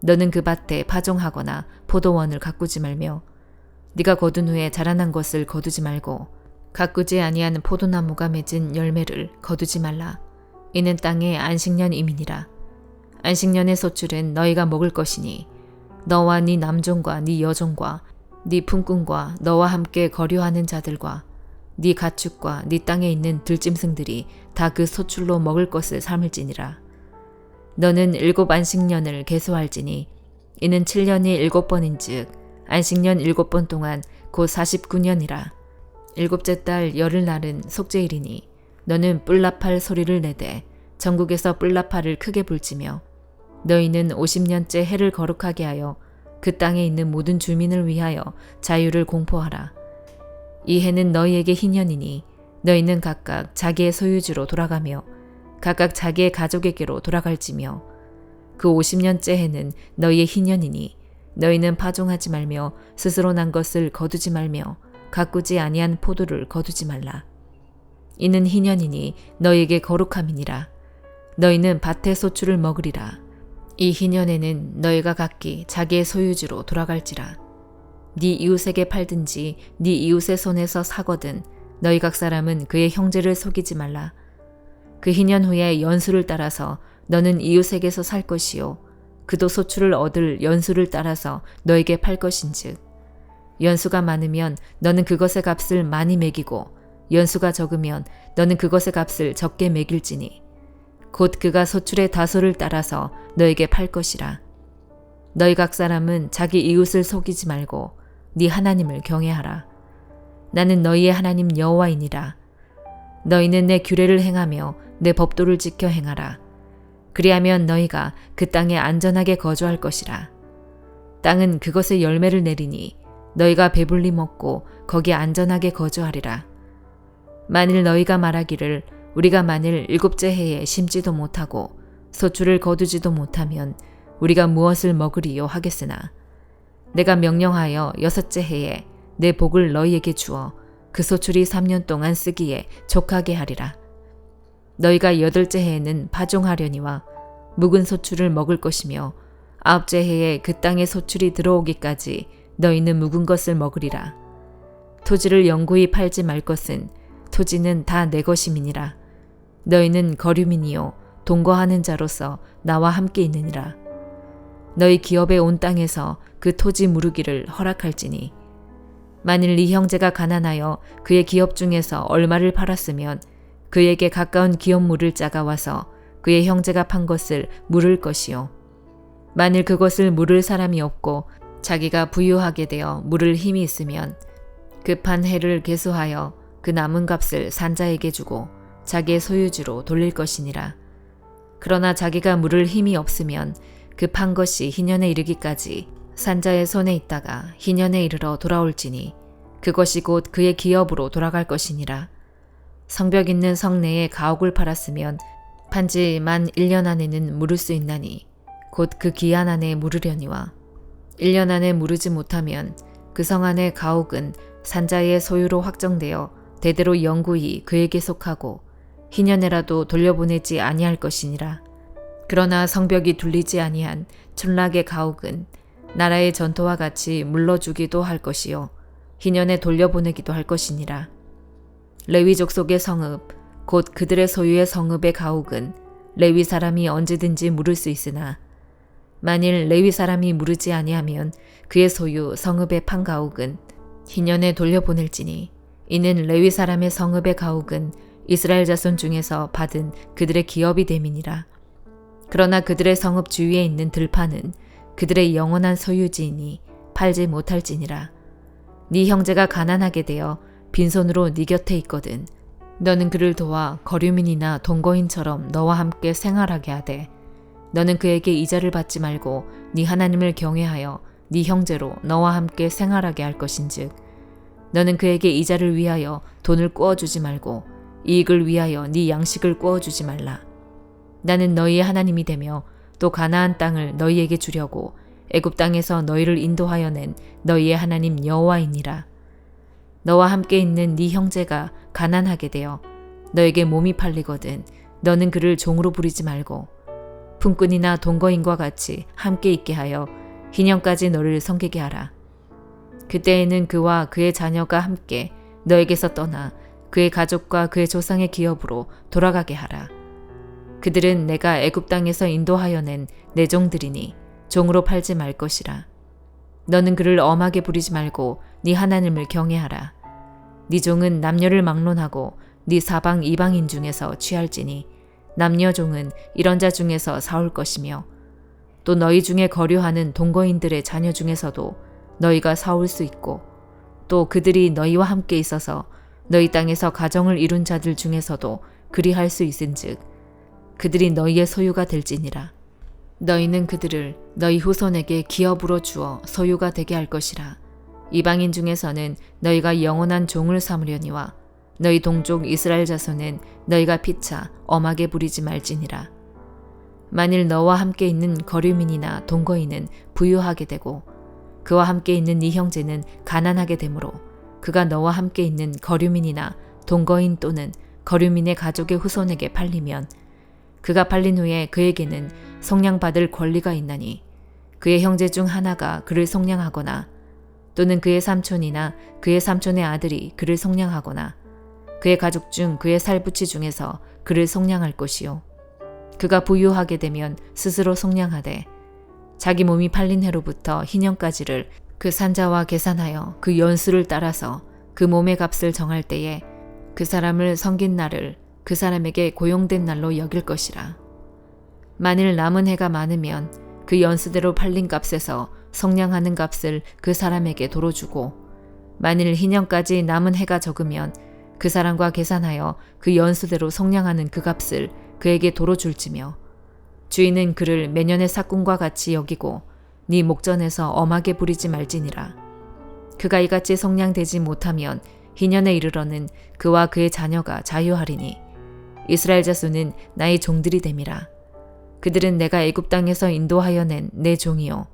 너는 그 밭에 파종하거나 포도원을 가꾸지 말며 네가 거둔 후에 자라난 것을 거두지 말고 가꾸지 아니한 포도나무가 맺은 열매를 거두지 말라. 이는 땅의 안식년 이민이라. 안식년의 소출은 너희가 먹을 것이니 너와 네 남종과 네 여종과 네 품꾼과 너와 함께 거류하는 자들과 네 가축과 네 땅에 있는 들짐승들이 다 그 소출로 먹을 것을 삼을지니라. 너는 일곱 안식년을 계수할지니 이는 7년이 일곱 번인즉 안식년 일곱 번 동안 곧 49년이라. 일곱째 달 열흘 날은 속죄일이니 너는 뿔나팔 소리를 내되 전국에서 뿔나팔을 크게 불지며 너희는 50년째 해를 거룩하게 하여 그 땅에 있는 모든 주민을 위하여 자유를 공포하라. 이 해는 너희에게 희년이니 너희는 각각 자기의 소유주로 돌아가며 각각 자기의 가족에게로 돌아갈지며 그 50년째 해는 너희의 희년이니 너희는 파종하지 말며 스스로 난 것을 거두지 말며 가꾸지 아니한 포도를 거두지 말라. 이는 희년이니 너희에게 거룩함이니라. 너희는 밭의 소출을 먹으리라. 이 희년에는 너희가 각기 자기의 소유주로 돌아갈지라. 네 이웃에게 팔든지 네 이웃의 손에서 사거든 너희 각 사람은 그의 형제를 속이지 말라. 그 희년 후에 연수를 따라서 너는 이웃에게서 살 것이요. 그도 소출을 얻을 연수를 따라서 너에게 팔 것인즉 연수가 많으면 너는 그것의 값을 많이 매기고 연수가 적으면 너는 그것의 값을 적게 매길지니 곧 그가 소출의 다소를 따라서 너에게 팔 것이라. 너희 각 사람은 자기 이웃을 속이지 말고 네 하나님을 경외하라. 나는 너희의 하나님 여호와이니라. 너희는 내 규례를 행하며 내 법도를 지켜 행하라. 그리하면 너희가 그 땅에 안전하게 거주할 것이라. 땅은 그것의 열매를 내리니 너희가 배불리 먹고 거기에 안전하게 거주하리라. 만일 너희가 말하기를 우리가 만일 일곱째 해에 심지도 못하고 소출을 거두지도 못하면 우리가 무엇을 먹으리요 하겠으나 내가 명령하여 여섯째 해에 내 복을 너희에게 주어 그 소출이 3년 동안 쓰기에 족하게 하리라. 너희가 여덟째 해에는 파종하려니와 묵은 소출을 먹을 것이며 아홉째 해에 그 땅에 소출이 들어오기까지 너희는 묵은 것을 먹으리라. 토지를 영구히 팔지 말 것은 토지는 다 내 것임이니라. 너희는 거류민이요 동거하는 자로서 나와 함께 있느니라. 너희 기업의 온 땅에서 그 토지 무르기를 허락할지니 만일 네 형제가 가난하여 그의 기업 중에서 얼마를 팔았으면 그에게 가까운 기업 물을 자가 와서 그의 형제가 판 것을 물을 것이요. 만일 그것을 물을 사람이 없고 자기가 부유하게 되어 물을 힘이 있으면 급한 해를 계수하여 그 남은 값을 산자에게 주고 자기의 소유주로 돌릴 것이니라. 그러나 자기가 물을 힘이 없으면 급한 것이 희년에 이르기까지 산자의 손에 있다가 희년에 이르러 돌아올지니 그것이 곧 그의 기업으로 돌아갈 것이니라. 성벽 있는 성내에 가옥을 팔았으면 판지 만 1년 안에는 물을 수 있나니 곧 그 기한 안에 물으려니와 1년 안에 물으지 못하면 그 성 안의 가옥은 산자의 소유로 확정되어 대대로 영구히 그에게 속하고 희년에라도 돌려보내지 아니할 것이니라. 그러나 성벽이 둘리지 아니한 촌락의 가옥은 나라의 전토와 같이 물러주기도 할 것이요 희년에 돌려보내기도 할 것이니라. 레위족 속의 성읍, 곧 그들의 소유의 성읍의 가옥은 레위 사람이 언제든지 물을 수 있으나 만일 레위 사람이 물으지 아니하면 그의 소유 성읍의 판 가옥은 희년에 돌려보낼지니 이는 레위 사람의 성읍의 가옥은 이스라엘 자손 중에서 받은 그들의 기업이 됨이니라. 그러나 그들의 성읍 주위에 있는 들판은 그들의 영원한 소유지이니 팔지 못할지니라. 네 형제가 가난하게 되어 빈손으로 네 곁에 있거든. 너는 그를 도와 거류민이나 동거인처럼 너와 함께 생활하게 하되 너는 그에게 이자를 받지 말고 네 하나님을 경외하여 네 형제로 너와 함께 생활하게 할 것인즉 너는 그에게 이자를 위하여 돈을 꾸어 주지 말고 이익을 위하여 네 양식을 꾸어 주지 말라 나는 너희의 하나님이 되며 또 가나안 땅을 너희에게 주려고 애굽 땅에서 너희를 인도하여 낸 너희의 하나님 여호와이니라 너와 함께 있는 네 형제가 가난하게 되어 너에게 몸이 팔리거든 너는 그를 종으로 부리지 말고 품꾼이나 동거인과 같이 함께 있게 하여 희년까지 너를 섬기게 하라. 그때에는 그와 그의 자녀가 함께 너에게서 떠나 그의 가족과 그의 조상의 기업으로 돌아가게 하라. 그들은 내가 애굽 땅에서 인도하여 낸 내 종들이니 종으로 팔지 말 것이라. 너는 그를 엄하게 부리지 말고 네 하나님을 경외하라. 네 종은 남녀를 막론하고 네 사방 이방인 중에서 취할지니 남녀 종은 이런 자 중에서 사올 것이며 또 너희 중에 거류하는 동거인들의 자녀 중에서도 너희가 사올 수 있고 또 그들이 너희와 함께 있어서 너희 땅에서 가정을 이룬 자들 중에서도 그리할 수 있은즉 그들이 너희의 소유가 될지니라 너희는 그들을 너희 후손에게 기업으로 주어 소유가 되게 할 것이라 이방인 중에서는 너희가 영원한 종을 삼으려니와 너희 동족 이스라엘 자손은 너희가 피차 엄하게 부리지 말지니라. 만일 너와 함께 있는 거류민이나 동거인은 부유하게 되고 그와 함께 있는 네 형제는 가난하게 되므로 그가 너와 함께 있는 거류민이나 동거인 또는 거류민의 가족의 후손에게 팔리면 그가 팔린 후에 그에게는 속량받을 권리가 있나니 그의 형제 중 하나가 그를 속량하거나 또는 그의 삼촌이나 그의 삼촌의 아들이 그를 속량하거나 그의 가족 중 그의 살부치 중에서 그를 속량할 것이요. 그가 부유하게 되면 스스로 속량하되 자기 몸이 팔린 해로부터 희년까지를 그 산자와 계산하여 그 연수를 따라서 그 몸의 값을 정할 때에 그 사람을 섬긴 날을 그 사람에게 고용된 날로 여길 것이라. 만일 남은 해가 많으면 그 연수대로 팔린 값에서 성량하는 값을 그 사람에게 도로 주고 만일 희년까지 남은 해가 적으면 그 사람과 계산하여 그 연수대로 성량하는 그 값을 그에게 도로 줄지며 주인은 그를 매년의 사꾼과 같이 여기고 네 목전에서 엄하게 부리지 말지니라. 그가 이같이 성량되지 못하면 희년에 이르러는 그와 그의 자녀가 자유하리니 이스라엘 자손은 나의 종들이 됨이라. 그들은 내가 애굽 땅에서 인도하여 낸 내 종이요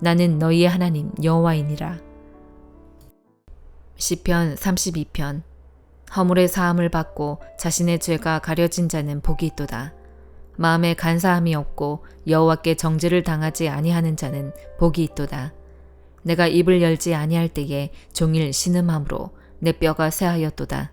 나는 너희의 하나님 여호와이니라. 시편 32편 허물의 사함을 받고 자신의 죄가 가려진 자는 복이 있도다. 마음에 간사함이 없고 여호와께 정죄를 당하지 아니하는 자는 복이 있도다. 내가 입을 열지 아니할 때에 종일 신음함으로 내 뼈가 새하였도다.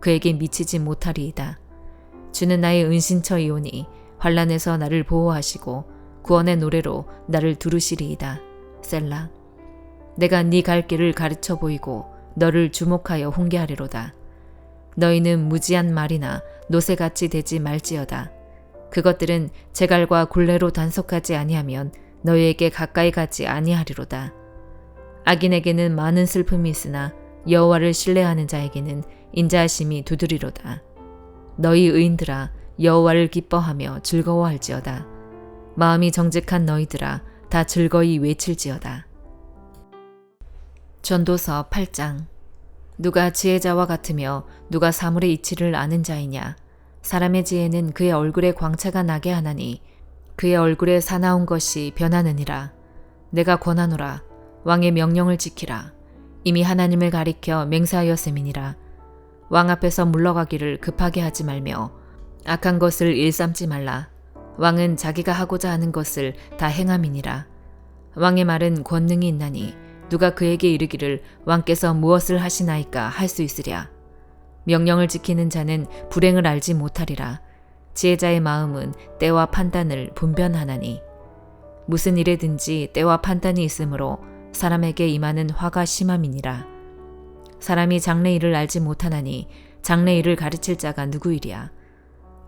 그에게 미치지 못하리이다. 주는 나의 은신처이오니 환란에서 나를 보호하시고 구원의 노래로 나를 두르시리이다. 셀라. 내가 네 갈 길을 가르쳐 보이고 너를 주목하여 훈계하리로다. 너희는 무지한 말이나 노새같이 되지 말지어다. 그것들은 제갈과 굴레로 단속하지 아니하면 너희에게 가까이 가지 아니하리로다. 악인에게는 많은 슬픔이 있으나 여호와를 신뢰하는 자에게는 인자하심이 두드리로다. 너희 의인들아 여호와를 기뻐하며 즐거워할지어다. 마음이 정직한 너희들아 다 즐거이 외칠지어다. 전도서 8장 누가 지혜자와 같으며 누가 사물의 이치를 아는 자이냐 사람의 지혜는 그의 얼굴에 광채가 나게 하나니 그의 얼굴에 사나운 것이 변하느니라 내가 권하노라 왕의 명령을 지키라 이미 하나님을 가리켜 맹세하였음이니라 왕 앞에서 물러가기를 급하게 하지 말며 악한 것을 일삼지 말라 왕은 자기가 하고자 하는 것을 다 행함이니라 왕의 말은 권능이 있나니 누가 그에게 이르기를 왕께서 무엇을 하시나이까 할 수 있으랴. 명령을 지키는 자는 불행을 알지 못하리라. 지혜자의 마음은 때와 판단을 분변하나니. 무슨 일에든지 때와 판단이 있으므로 사람에게 임하는 화가 심함이니라. 사람이 장래일을 알지 못하나니 장래일을 가르칠 자가 누구이랴.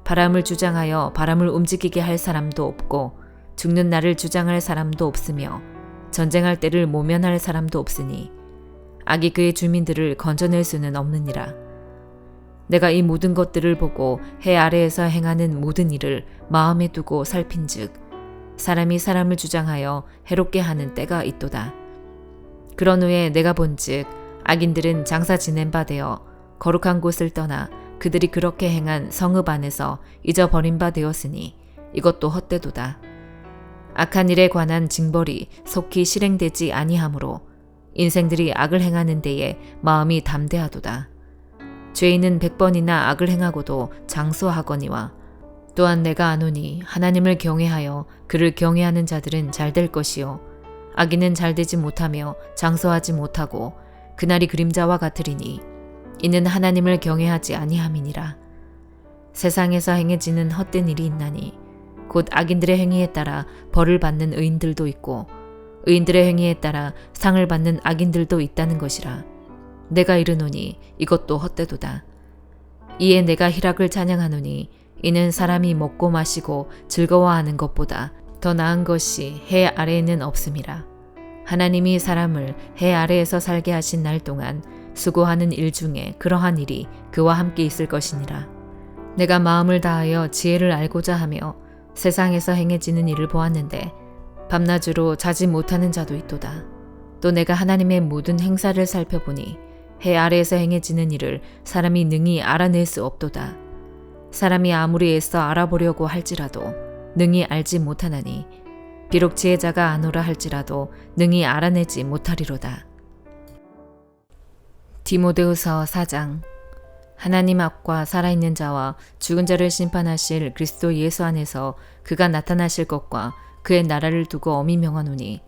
바람을 주장하여 바람을 움직이게 할 사람도 없고 죽는 날을 주장할 사람도 없으며 전쟁할 때를 모면할 사람도 없으니 악이 그의 주민들을 건져낼 수는 없느니라. 내가 이 모든 것들을 보고 해 아래에서 행하는 모든 일을 마음에 두고 살핀즉 사람이 사람을 주장하여 해롭게 하는 때가 있도다. 그런 후에 내가 본즉 악인들은 장사 지낸 바 되어 거룩한 곳을 떠나 그들이 그렇게 행한 성읍 안에서 잊어버린 바 되었으니 이것도 헛되도다. 악한 일에 관한 징벌이 속히 실행되지 아니하므로 인생들이 악을 행하는 데에 마음이 담대하도다. 죄인은 백번이나 악을 행하고도 장수하거니와 또한 내가 아노니 하나님을 경외하여 그를 경외하는 자들은 잘 될 것이요 악인은 잘 되지 못하며 장수하지 못하고 그날이 그림자와 같으리니 이는 하나님을 경외하지 아니함이니라. 세상에서 행해지는 헛된 일이 있나니 곧 악인들의 행위에 따라 벌을 받는 의인들도 있고 의인들의 행위에 따라 상을 받는 악인들도 있다는 것이라. 내가 이르노니 이것도 헛되도다. 이에 내가 희락을 찬양하노니 이는 사람이 먹고 마시고 즐거워하는 것보다 더 나은 것이 해 아래에는 없음이라. 하나님이 사람을 해 아래에서 살게 하신 날 동안 수고하는 일 중에 그러한 일이 그와 함께 있을 것이니라. 내가 마음을 다하여 지혜를 알고자 하며 세상에서 행해지는 일을 보았는데 밤낮으로 자지 못하는 자도 있도다. 또 내가 하나님의 모든 행사를 살펴보니 해 아래에서 행해지는 일을 사람이 능히 알아낼 수 없도다. 사람이 아무리 애써 알아보려고 할지라도 능히 알지 못하나니 비록 지혜자가 아노라 할지라도 능히 알아내지 못하리로다. 디모데후서 4장 하나님 앞과 살아있는 자와 죽은 자를 심판하실 그리스도 예수 안에서 그가 나타나실 것과 그의 나라를 두고 엄히 명하노니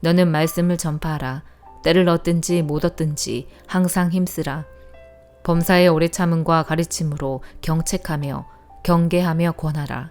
너는 말씀을 전파하라 때를 얻든지 못 얻든지 항상 힘쓰라 범사의 오래 참음과 가르침으로 경책하며 경계하며 권하라.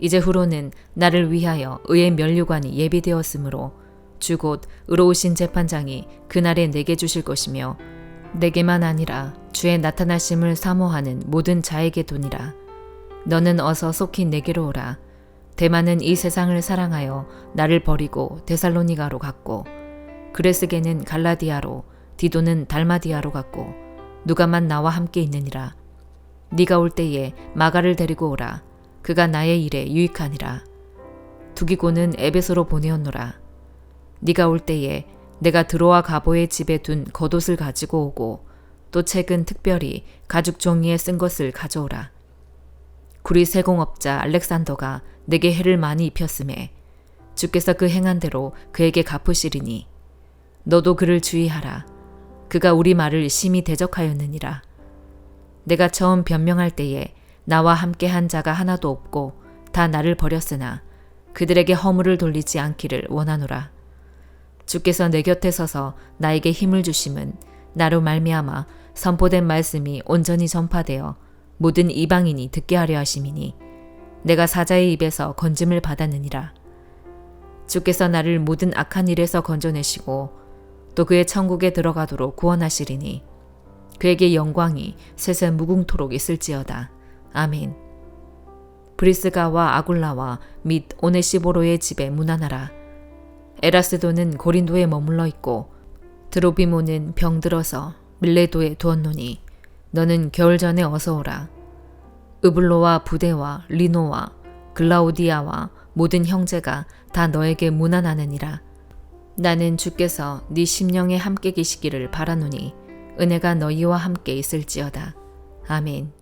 이제 후로는 나를 위하여 의의 면류관이 예비되었으므로 주곧 의로우신 재판장이 그날에 내게 주실 것이며 내게만 아니라 주의 나타나심을 사모하는 모든 자에게 도니라. 너는 어서 속히 내게로 오라. 대만은 이 세상을 사랑하여 나를 버리고 데살로니가로 갔고 그레스게는 갈라디아로 디도는 달마디아로 갔고 누가만 나와 함께 있느니라. 네가 올 때에 마가를 데리고 오라. 그가 나의 일에 유익하니라. 두기고는 에베소로 보내었노라. 네가 올 때에 내가 드로아 가보의 집에 둔 겉옷을 가지고 오고 또 책은 특별히 가죽 종이에 쓴 것을 가져오라. 구리 세공업자 알렉산더가 내게 해를 많이 입혔음에 주께서 그 행한 대로 그에게 갚으시리니 너도 그를 주의하라. 그가 우리 말을 심히 대적하였느니라. 내가 처음 변명할 때에 나와 함께 한 자가 하나도 없고 다 나를 버렸으나 그들에게 허물을 돌리지 않기를 원하노라. 주께서 내 곁에 서서 나에게 힘을 주심은 나로 말미암아 선포된 말씀이 온전히 전파되어 모든 이방인이 듣게 하려 하심이니 내가 사자의 입에서 건짐을 받았느니라. 주께서 나를 모든 악한 일에서 건져내시고 또 그의 천국에 들어가도록 구원하시리니 그에게 영광이 세세 무궁토록 있을지어다. 아멘. 브리스가와 아굴라와 및 오네시보로의 집에 문안하라. 에라스도는 고린도에 머물러 있고 드로비모는 병들어서 밀레도에 두었노니 너는 겨울 전에 어서 오라. 으블로와 부대와 리노와 글라우디아와 모든 형제가 다 너에게 문안하느니라. 나는 주께서 네 심령에 함께 계시기를 바라노니 은혜가 너희와 함께 있을지어다. 아멘.